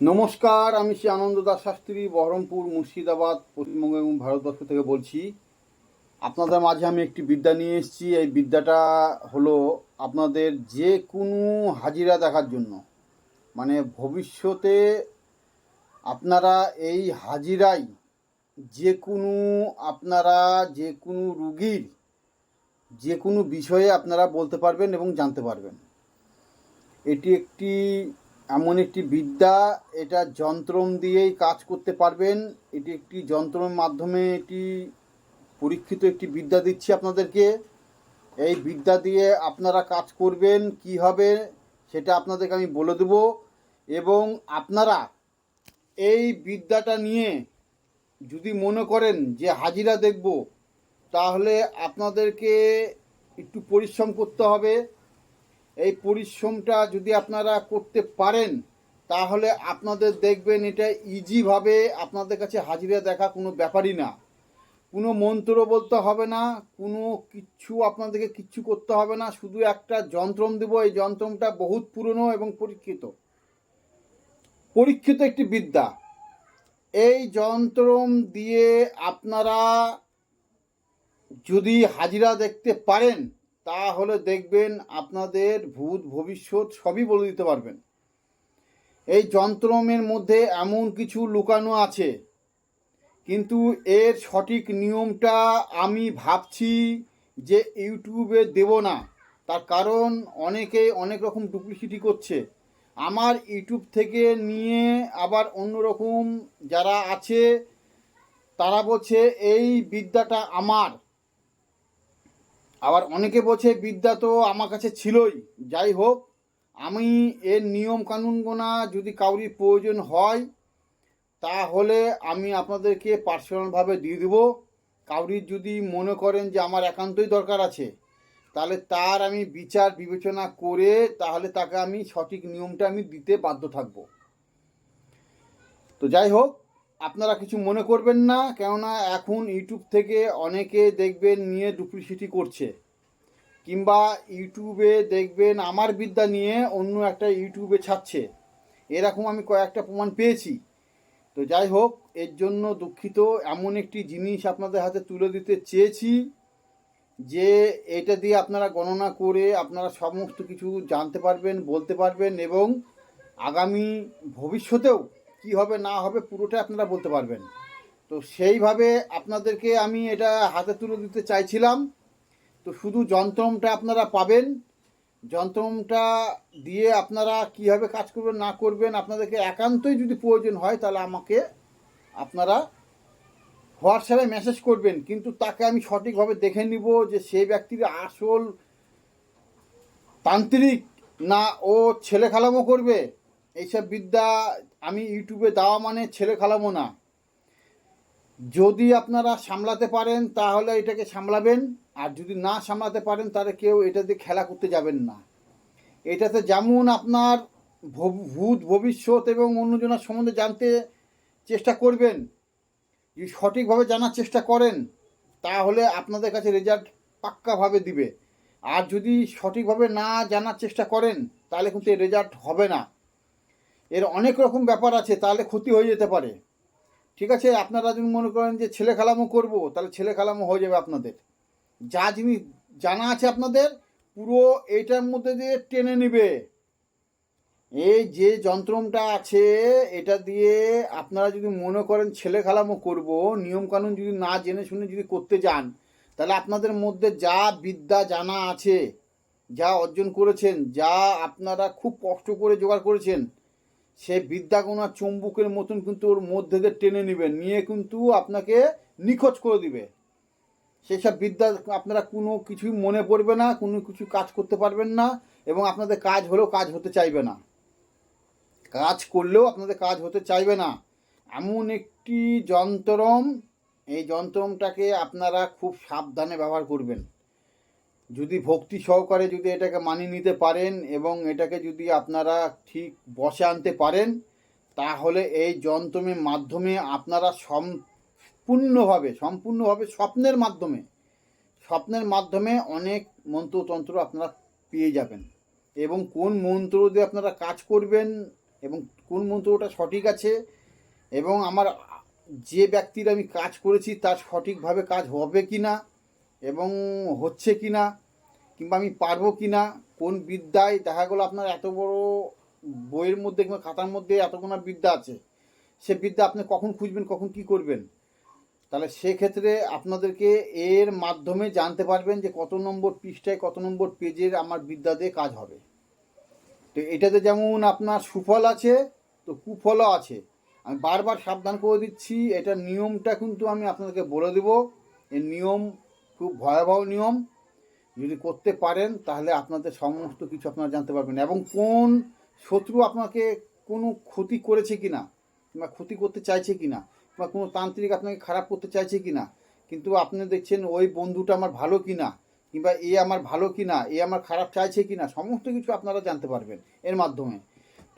নমস্কার, আমি শ্রী আনন্দ দাস শাস্ত্রী, বহরমপুর, মুর্শিদাবাদ, পশ্চিমবঙ্গ এবং ভারতবর্ষ থেকে বলছি। আপনাদের মাঝে আমি একটি বিদ্যা নিয়ে এসেছি। এই বিদ্যাটা হলো আপনাদের যে কোনো হাজিরা দেখার জন্য। মানে ভবিষ্যতে আপনারা এই হাজিরাই যে কোনো আপনারা যে কোনো রুগীর যে কোনো বিষয়ে আপনারা বলতে পারবেন এবং জানতে পারবেন। এটি একটি এমন একটি বিদ্যা, এটা যন্ত্রম দিয়েই কাজ করতে পারবেন। এটি একটি যন্ত্রের মাধ্যমে এটি পরীক্ষিত একটি বিদ্যা দিচ্ছি আপনাদেরকে। এই বিদ্যা দিয়ে আপনারা কাজ করবেন, কি হবে সেটা আপনাদেরকে আমি বলে দেব। এবং আপনারা এই বিদ্যাটা নিয়ে যদি মনে করেন যে হাজিরা দেখব, তাহলে আপনাদেরকে একটু পরিশ্রম করতে হবে। এই পরিশ্রমটা যদি আপনারা করতে পারেন, তাহলে আপনাদের দেখবেন এটা ইজিভাবে আপনাদের কাছে হাজিরা দেখা কোনো ব্যাপারই না। কোনো মন্ত্র বলতে হবে না, কোনো কিচ্ছু আপনাদেরকে কিচ্ছু করতে হবে না, শুধু একটা যন্ত্রম দেব। এই যন্ত্রমটা বহুত পুরনো এবং পরীক্ষিত। পরীক্ষিত একটি বিদ্যা। এই যন্ত্রম দিয়ে আপনারা যদি হাজিরা দেখতে পারেন তাহলে দেখবেন আপনাদের ভূত ভবিষ্যৎ সবই বলে দিতে পারবেন। এই যন্ত্রমের মধ্যে এমন কিছু লুকানো আছে, কিন্তু এর সঠিক নিয়মটা আমি ভাবছি যে ইউটিউবে দেব না। তার কারণ অনেকে অনেক রকম ডুপ্লিসিটি করছে। আমার ইউটিউব থেকে নিয়ে আবার অন্যরকম যারা আছে, তারা বলছে, এই বিদ্যাটা আমার। আবার অনেকে বলছে বিদ্যা তো আমার কাছে ছিলই। যাই হোক, আমি এর নিয়ম কানুনগোনা যদি কাউরির প্রয়োজন হয়, তাহলে আমি আপনাদেরকে পার্সোনালভাবে দিয়ে দেবো। কাউরির যদি মনে করেন যে আমার একান্তই দরকার আছে, তাহলে তার আমি বিচার বিবেচনা করে তাহলে তাকে আমি সঠিক নিয়মটা আমি দিতে বাধ্য থাকব। তো যাই হোক আপনারা কিছু মনে করবেন না, কেননা এখন ইউটিউব থেকে অনেকে দেখবেন নিয়ে ডুপ্লিসিটি করছে। কিংবা ইউটিউবে দেখবেন আমার বিদ্যা নিয়ে অন্য একটা ইউটিউবে ছাড়ছে। এরকম আমি কয়েকটা প্রমাণ পেয়েছি। তো যাই হোক, এর জন্য দুঃখিত। এমন একটি জিনিস আপনাদের হাতে তুলে দিতে চেয়েছি যে এটা দিয়ে আপনারা গণনা করে আপনারা সমস্ত কিছু জানতে পারবেন, বলতে পারবেন এবং আগামী ভবিষ্যতেও কি হবে, না হবে পুরোটা আপনারা বলতে পারবেন। তো সেইভাবে আপনাদেরকে আমি এটা হাতে তুলে দিতে চাইছিলাম। তো শুধু যন্ত্রমটা আপনারা পাবেন। যন্ত্রমটা দিয়ে আপনারা কীভাবে কাজ করবেন, না করবেন, আপনাদেরকে একান্তই যদি প্রয়োজন হয়, তাহলে আমাকে আপনারা হোয়াটসঅ্যাপে মেসেজ করবেন। কিন্তু তাকে আমি সঠিকভাবে দেখে নিব যে সেই ব্যক্তির আসল তান্ত্রিক না ও ছেলে খালামো করবে। এইসব বিদ্যা আমি ইউটিউবে দেওয়া মানে ছেলে খালামো না। যদি আপনারা সামলাতে পারেন, তাহলে এটাকে সামলাবেন। আর যদি না সামলাতে পারেন, তাহলে কেউ এটা দিয়ে খেলা করতে যাবেন না। এটাতে যেমন আপনার ভূত ভবিষ্যৎ এবং অন্যজনের সম্বন্ধে জানতে চেষ্টা করবেন, যদি সঠিকভাবে জানার চেষ্টা করেন, তাহলে আপনাদের কাছে রেজাল্ট পাক্কাভাবে দিবে। আর যদি সঠিকভাবে না জানার চেষ্টা করেন, তাহলে কিন্তু রেজাল্ট হবে না। এর অনেক রকম ব্যাপার আছে, তাহলে ক্ষতি হয়ে যেতে পারে। ঠিক আছে? আপনারা যদি মনে করেন যে ছেলে খেলামো করব, তাহলে ছেলে খেলামো হয়ে যাবে আপনাদের। যা জিনিস জানা আছে আপনাদের, পুরো এইটার মধ্যে দিয়ে টেনে নেবে। এই যে যন্ত্রমটা আছে, এটা দিয়ে আপনারা যদি মনে করেন ছেলে খেলামো করব, নিয়মকানুন যদি না জেনে শুনে যদি করতে যান, তাহলে আপনাদের মধ্যে যা বিদ্যা জানা আছে, যা অর্জন করেছেন, যা আপনারা খুব কষ্ট করে জোগাড় করেছেন সে বিদ্যাগুণা চুম্বুকের মতন কিন্তু ওর মধ্যে দিয়ে টেনে নেবেন নিয়ে কিন্তু আপনাকে নিখোঁজ করে দিবে। সেসব বিদ্যা আপনারা কোনো কিছুই মনে পড়বে না, কোনো কিছু কাজ করতে পারবেন না এবং আপনাদের কাজ হলেও কাজ হতে চাইবে না। কাজ করলেও আপনাদের কাজ হতে চাইবে না। এমন একটি যন্ত্রম, এই যন্ত্রমটাকে আপনারা খুব সাবধানে ব্যবহার করবেন। যদি ভক্তি সহকারে যদি এটাকে মানিয়ে নিতে পারেন এবং এটাকে যদি আপনারা ঠিক বসে আনতে পারেন, তাহলে এই যন্ত্রমের মাধ্যমে আপনারা সম্পূর্ণভাবে সম্পূর্ণভাবে স্বপ্নের মাধ্যমে স্বপ্নের মাধ্যমে অনেক মন্ত্রতন্ত্র আপনারা পেয়ে যাবেন। এবং কোন মন্ত্র দিয়ে আপনারা কাজ করবেন এবং কোন মন্ত্রটা সঠিক আছে, এবং আমার যে ব্যক্তির আমি কাজ করেছি তার সঠিকভাবে কাজ হবে কি না এবং হচ্ছে কি না কিংবা আমি পারব কি না কোন বিদ্যায় দেখা গেলো আপনার এত বড় বইয়ের মধ্যে কিংবা খাতার মধ্যে এতগুলো বিদ্যা আছে, সে বিদ্যা আপনি কখন খুঁজবেন, কখন কি করবেন? তাহলে সেক্ষেত্রে আপনাদেরকে এর মাধ্যমে জানতে পারবেন যে কত নম্বর পৃষ্ঠায়, কত নম্বর পেজের আমার বিদ্যা দিয়ে কাজ হবে। তো এটাতে যেমন আপনার সুফল আছে, তো কুফলও আছে। আমি বারবার সাবধান করে দিচ্ছি, এটার নিয়মটা কিন্তু আমি আপনাদেরকে বলে দেবো। এর নিয়ম খুব ভয়াবহ নিয়ম। যদি করতে পারেন, তাহলে আপনাদের সমস্ত কিছু আপনারা জানতে পারবেন। এবং কোন শত্রু আপনাকে কোনো ক্ষতি করেছে কিনা, কিংবা ক্ষতি করতে চাইছে কিনা বা কোনো তান্ত্রিক আপনাকে খারাপ করতে চাইছে কি না কিন্তু আপনি দেখছেন ওই বন্ধুটা আমার ভালো কি না কিংবা এ আমার ভালো কি না এ আমার খারাপ চাইছে কি না সমস্ত কিছু আপনারা জানতে পারবেন এর মাধ্যমে।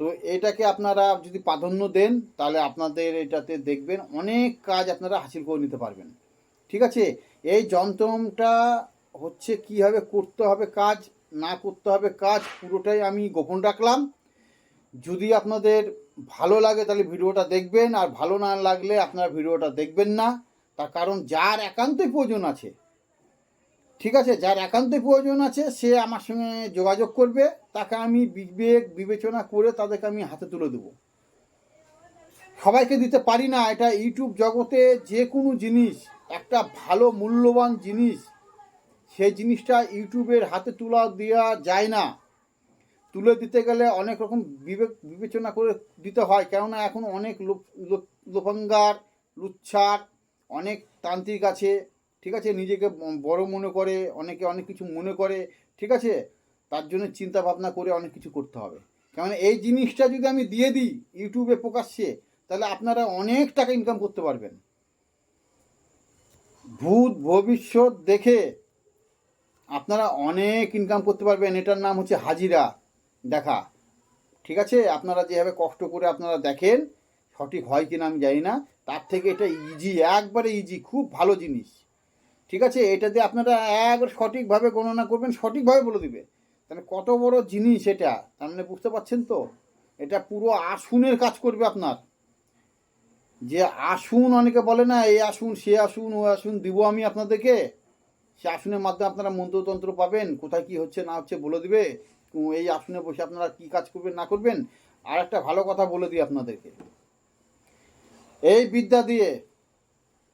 তো এটাকে আপনারা যদি প্রাধান্য দেন, তাহলে আপনাদের এটাতে দেখবেন অনেক কাজ আপনারা হাসিল করে নিতে পারবেন। ঠিক আছে? এই যন্ত্রটা হচ্ছে কীভাবে করতে হবে কাজ, না করতে হবে কাজ, পুরোটাই আমি গোপন রাখলাম। যদি আপনাদের ভালো লাগে তাহলে ভিডিওটা দেখবেন, আর ভালো না লাগলে আপনারা ভিডিওটা দেখবেন না। তার কারণ যার একান্তই প্রয়োজন আছে, ঠিক আছে? যার একান্তই প্রয়োজন আছে, সে আমার সঙ্গে যোগাযোগ করবে। তাকে আমি বিবেক বিবেচনা করে তাদেরকে আমি হাতে তুলে দেবো। সবাইকে দিতে পারি না, এটা ইউটিউব জগতে যে কোনো জিনিস একটা ভালো মূল্যবান জিনিস, সেই জিনিসটা ইউটিউবের হাতে তুলা দেওয়া যায় না। তুলে দিতে গেলে অনেক রকম বিবেক, বিবেচনা করে দিতে হয়। কেননা এখন অনেক লোপাঙ্গার লুচ্ছার অনেক তান্ত্রিক আছে, ঠিক আছে? নিজেকে বড় মনে করে, অনেকে অনেক কিছু মনে করে, ঠিক আছে? তার জন্য চিন্তা ভাবনা করে অনেক কিছু করতে হবে। কেননা এই জিনিসটা যদি আমি দিয়ে দিই ইউটিউবে প্রকাশ্যে, তাহলে আপনারা অনেক টাকা ইনকাম করতে পারবেন। ভূত ভবিষ্যৎ দেখে আপনারা অনেক ইনকাম করতে পারবেন। এটার নাম হচ্ছে হাজিরা দেখা। ঠিক আছে? আপনারা যেভাবে কষ্ট করে আপনারা দেখেন, সঠিক হয় কিনা আমি জানি না। তার থেকে এটা ইজি একবারে ইজি খুব ভালো জিনিস। ঠিক আছে? এটা দিয়ে আপনারা একবার সঠিকভাবে গণনা করবেন, সঠিকভাবে বলে দিবে। তাহলে কত বড় জিনিস এটা? তার মানে বুঝতে পারছেন তো? এটা পুরো আসুনের কাজ করবে আপনার। যে আসুন অনেকে বলে না, এই আসুন, সে আসুন, ও আসুন, দিব আমি আপনাদেরকে? সে আসনের মাধ্যমে আপনারা মন্ত্রতন্ত্র পাবেন, কোথায় কি হচ্ছে, না হচ্ছে বলে দিবে এই আসনে বসে আপনারা কি কাজ করবেন, না করবেন? আর একটা ভালো কথা বলে দিই আপনাদেরকে। এই বিদ্যা দিয়ে,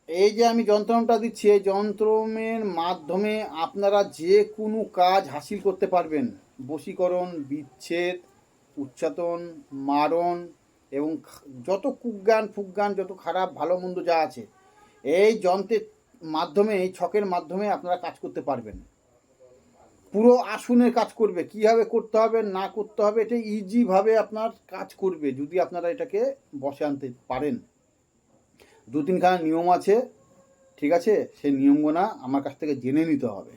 এই যে আমি যন্ত্রণটা দিচ্ছি, এই যন্ত্রমের মাধ্যমে আপনারা যে কোনো কাজ হাসিল করতে পারবেন। বশীকরণ, বিচ্ছেদ, উচ্চাতন, মারণ এবং যত কুজ্ঞান ফুজ্ঞান যত খারাপ, ভালো, মন্দ যা আছে, এই যন্ত্রের মাধ্যমে, এই ছকের মাধ্যমে আপনারা কাজ করতে পারবেন। পুরো আসনের কাজ করবে, কীভাবে করতে হবে, না করতে হবে, এটা ইজিভাবে আপনার কাজ করবে, যদি আপনারা এটাকে বসে আনতে পারেন। দু তিনখানা নিয়ম আছে, ঠিক আছে? সেই নিয়মগুলো আমার কাছ থেকে জেনে নিতে হবে।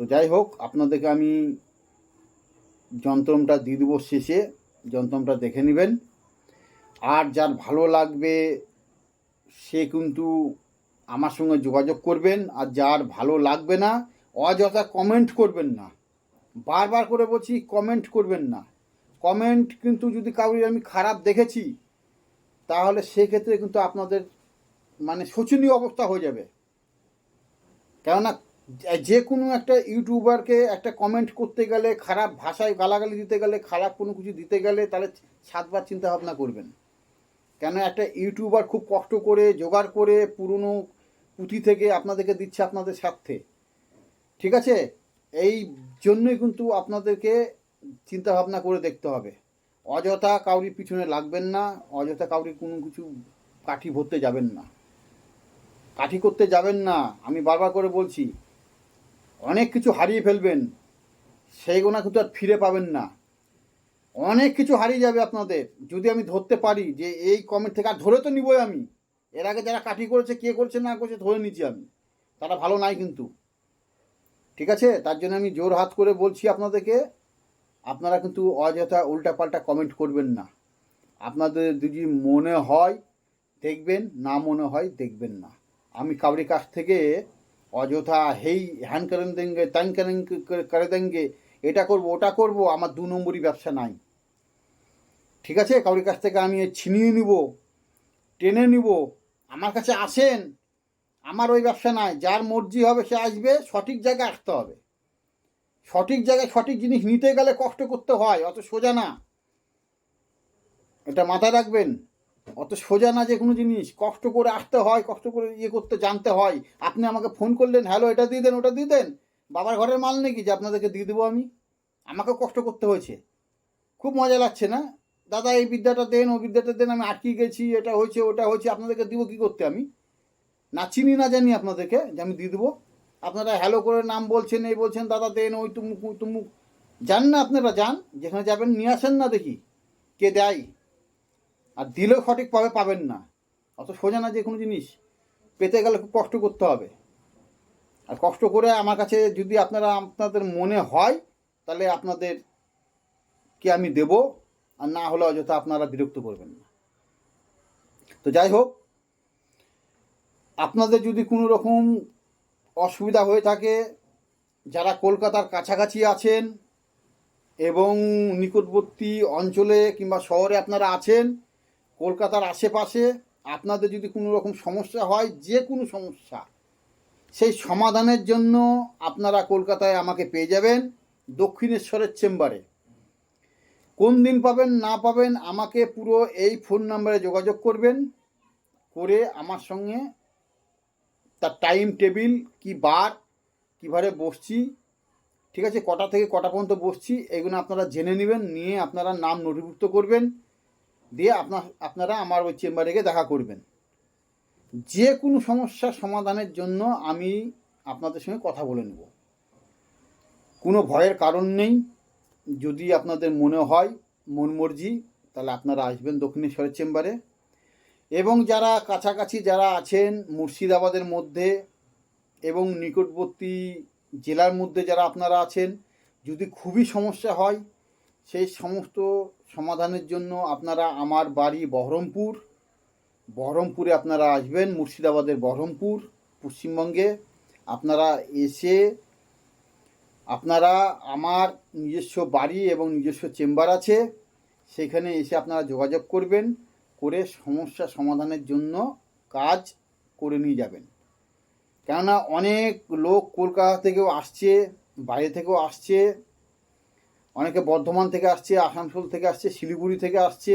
তো যাই হোক, আপনাদেরকে আমি যন্ত্রমটা দিয়ে দেবো শেষে, যন্ত্রমটা দেখে নেবেন। আর যার ভালো লাগবে, সে কিন্তু আমার সঙ্গে যোগাযোগ করবেন। আর যার ভালো লাগবে না, অযথা কমেন্ট করবেন না। বারবার করে বলছি কমেন্ট করবেন না। কমেন্ট কিন্তু যদি কাউরি আমি খারাপ দেখেছি, তাহলে সেক্ষেত্রে কিন্তু আপনাদের মানে শোচনীয় অবস্থা হয়ে যাবে। কেননা, যে কোনো একটা ইউটিউবারকে একটা কমেন্ট করতে গেলে, খারাপ ভাষায় গালাগালি দিতে গেলে, খারাপ কোনো কিছু দিতে গেলে, তাহলে সাতবার চিন্তা ভাবনা করবেন। কেন একটা ইউটিউবার খুব কষ্ট করে, জোগাড় করে পুরনো পুঁথি থেকে আপনাদেরকে দিচ্ছে আপনাদের স্বার্থে? ঠিক আছে? এই জন্যই কিন্তু আপনাদেরকে চিন্তা ভাবনা করে দেখতে হবে। অযথা কাউরির পিছনে লাগবেন না, অযথা কাউরির কোনো কিছু কাঠি ভরতে যাবেন না। কাঠি করতে যাবেন না, আমি বারবার করে বলছি। অনেক কিছু হারিয়ে ফেলবেন, সেইগুলো কিন্তু আর ফিরে পাবেন না। অনেক কিছু হারিয়ে যাবে আপনাদের। যদি আমি ধরতে পারি যে এই কমেন্ট থেকে, আর ধরে তো নিবই আমি। এর আগে যারা কাঠি করেছে, কে করছে, না করছে, ধরে নিচ্ছি আমি। তারা ভালো নাই কিন্তু। ঠিক আছে? তার জন্য আমি জোর হাত করে বলছি আপনাদেরকে, আপনারা কিন্তু অযথা উল্টাপাল্টা কমেন্ট করবেন না। আপনাদের যদি মনে হয়, দেখবেন, না মনে হয়, দেখবেন না। আমি কাউরি কাছ থেকে অযথা হেই হ্যান করেন দেঙ্গে, ত্যান করেন করে দেঙ্গে, এটা করব, ওটা করব, আমার দু নম্বরই ব্যবসা নাই। ঠিক আছে? কাউরির কাছ থেকে আমি ছিনিয়ে নিব, টেনে নিব, আমার কাছে আসেন, আমার ওই ব্যবসা নাই, যার মর্জি হবে সে আসবে, সঠিক জায়গায় আসতে হবে। সঠিক জায়গায় সঠিক জিনিস নিতে গেলে কষ্ট করতে হয়, অত সোজা না। এটা মাথায় রাখবেন, অত সোজা না যে কোনো জিনিস, কষ্ট করে আসতে হয়, কষ্ট করে ইয়ে করতে, জানতে হয়। আপনি আমাকে ফোন করলেন, হ্যালো, এটা দিয়ে দেন, ওটা দিয়ে দেন। বাবার ঘরের মাল নাকি যে আপনাদেরকে দিয়ে দেবো আমি? আমাকে কষ্ট করতে হয়েছে। খুব মজা লাগছে না? দাদা, এই বিদ্যাটা দেন, ও বিদ্যাটা দেন, আমি আটকে গেছি, এটা হয়েছে, ওটা হয়েছে, আপনাদেরকে দিব কী করতে আমি? না চিনি, না জানি আপনাদেরকে, যে আমি দিয়ে দেবো। আপনারা হ্যালো করে নাম বলছেন, এই বলছেন, দাদা দেন, ওই তুমুক তুমুক যান না আপনারা, যান, যেখানে যাবেন, নিয়ে আসেন না দেখি, কে দেয়। আর দিলেও সঠিকভাবে পাবেন না। অত সোজা না যে কোনো জিনিস, পেতে গেলে খুব কষ্ট করতে হবে। আর কষ্ট করে আমার কাছে যদি আপনারা, আপনাদের মনে হয়, তাহলে আপনাদের কে আমি দেব? আর না হলে অযথা আপনারা বিরক্ত করবেন না। তো যাই হোক, আপনাদের যদি কোনো রকম অসুবিধা হয়ে থাকে, যারা কলকাতার কাছাকাছি আছেন এবং নিকটবর্তী অঞ্চলে কিংবা শহরে আপনারা আছেন, কলকাতার আশেপাশে আপনাদের যদি কোনো রকম সমস্যা হয়, যে কোনো সমস্যা, সেই সমাধানের জন্য আপনারা কলকাতায় আমাকে পেয়ে যাবেন, দক্ষিণেশ্বরের চেম্বারে। কোন দিন পাবেন, না পাবেন, আমাকে পুরো এই ফোন নাম্বারে যোগাযোগ করবেন, করে আমার সঙ্গে তার টাইম টেবিল কি বার, কীভাবে বসছি, ঠিক আছে, কটা থেকে কটা পর্যন্ত বসছি, এগুলো আপনারা জেনে নেবেন, নিয়ে আপনারা নাম নথিভুক্ত করবেন, দিয়ে আপনার, আপনারা আমার ওই চেম্বারে গিয়ে দেখা করবেন। যে কোনো সমস্যার সমাধানের জন্য আমি আপনাদের সঙ্গে কথা বলে নেব। কোনো ভয়ের কারণ নেই। যদি আপনাদের মনে হয় মন মর্জি, তাহলে আপনারা আসবেন দক্ষিণেশ্বরের চেম্বারে। এবং যারা কাছাকাছি যারা আছেন, মুর্শিদাবাদের মধ্যে এবং নিকটবর্তী জেলার মধ্যে যারা আপনারা আছেন, যদি খুবই সমস্যা হয়, সেই সমস্ত সমাধানের জন্য আপনারা আমার বাড়ি বহরমপুর, বহরমপুরে আপনারা আসবেন, মুর্শিদাবাদের বহরমপুর, পশ্চিমবঙ্গে। আপনারা এসে আপনারা আমার নিজস্ব বাড়ি এবং নিজস্ব চেম্বার আছে, সেখানে এসে আপনারা যোগাযোগ করবেন, করে সমস্যা সমাধানের জন্য কাজ করে নিয়ে যাবেন। কেননা অনেক লোক কলকাতা থেকেও আসছে, বাইরে থেকেও আসছে, অনেকে বর্ধমান থেকে আসছে, আসানসোল থেকে আসছে, শিলিগুড়ি থেকে আসছে,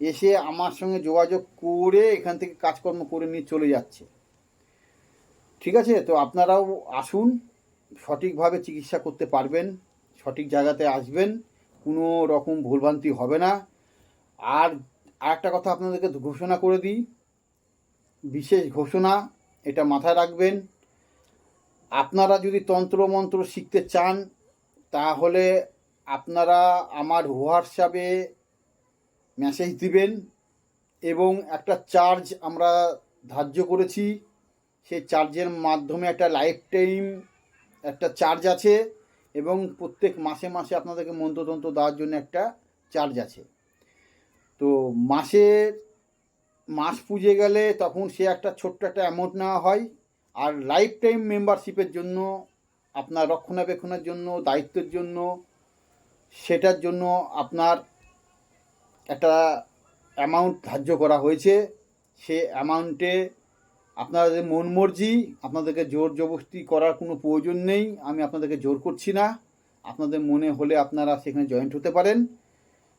এসে আমার সঙ্গে যোগাযোগ করে এখান থেকে কাজকর্ম করে নিয়ে চলে যাচ্ছে। ঠিক আছে? তো আপনারাও আসুন সঠিকভাবে চিকিৎসা করতে পারবেন, সঠিক জায়গাতে আসবেন, কোনো রকম ভুলভ্রান্তি হবে না। আর আরেকটা কথা আপনাদেরকে ঘোষণা করে দিই, বিশেষ ঘোষণা এটা মাথায় রাখবেন। আপনারা যদি তন্ত্র মন্ত্র শিখতে চান, তাহলে আপনারা আমার হোয়াটসঅ্যাপে মেসেজ দিবেন এবং একটা চার্জ আমরা ধার্য করেছি। সেই চার্জের মাধ্যমে একটা লাইফ টাইম একটা চার্জ আছে এবং প্রত্যেক মাসে মাসে আপনাদেরকে মন্ত্রতন্ত্র দেওয়ার জন্য একটা চার্জ আছে। তো মাসের মাস পুজে গেলে তখন সে একটা ছোট্ট একটা অ্যামাউন্ট নেওয়া হয় আর লাইফ টাইম মেম্বারশিপের জন্য, আপনার রক্ষণাবেক্ষণের জন্য, দায়িত্বের জন্য, সেটার জন্য আপনার একটা অ্যামাউন্ট ধার্য করা হয়েছে। সে অ্যামাউন্টে আপনাদের মন মর্জি, আপনাদেরকে জোর জবস্তি করার কোনো প্রয়োজন নেই, আমি আপনাদেরকে জোর করছি না। আপনাদের মনে হলে আপনারা সেখানে জয়েন্ট হতে পারেন।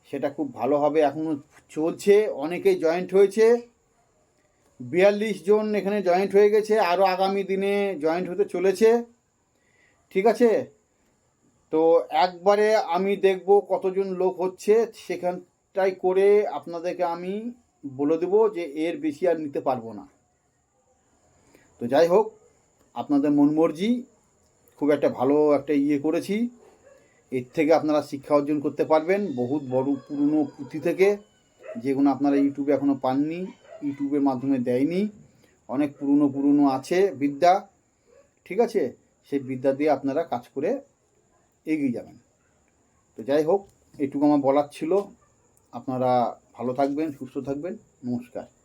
সেটা খুব ভালো হবে এখনও চলছে, অনেকেই জয়েন্ট হয়েছে। বিয়াল্লিশ জন এখানে জয়েন্ট হয়ে গেছে আরও আগামী দিনে জয়েন্ট হতে চলেছে। ঠিক আছে? তো একবারে আমি দেখব কতজন লোক হচ্ছে সেখানটাই করে আপনাদেরকে আমি বলে দেবো যে এর বেশি আর নিতে পারব না। তো যাই হোক, আপনাদের মন মর্জি, খুব একটা ভালো একটা ইয়ে করেছি। এর থেকে আপনারা শিক্ষা অর্জন করতে পারবেন, বহুত বড় পুরনো পুঁথি থেকে, যেগুলো আপনারা ইউটিউবে এখনও পাননি, ইউটিউবের মাধ্যমে দেয়নি। অনেক পুরনো পুরনো আছে বিদ্যা, ঠিক আছে? সেই বিদ্যা দিয়ে আপনারা কাজ করে এগিয়ে যাবেন। তো যাই হোক, এটুকু আমার বলার ছিল। আপনারা ভালো থাকবেন, সুস্থ থাকবেন। নমস্কার।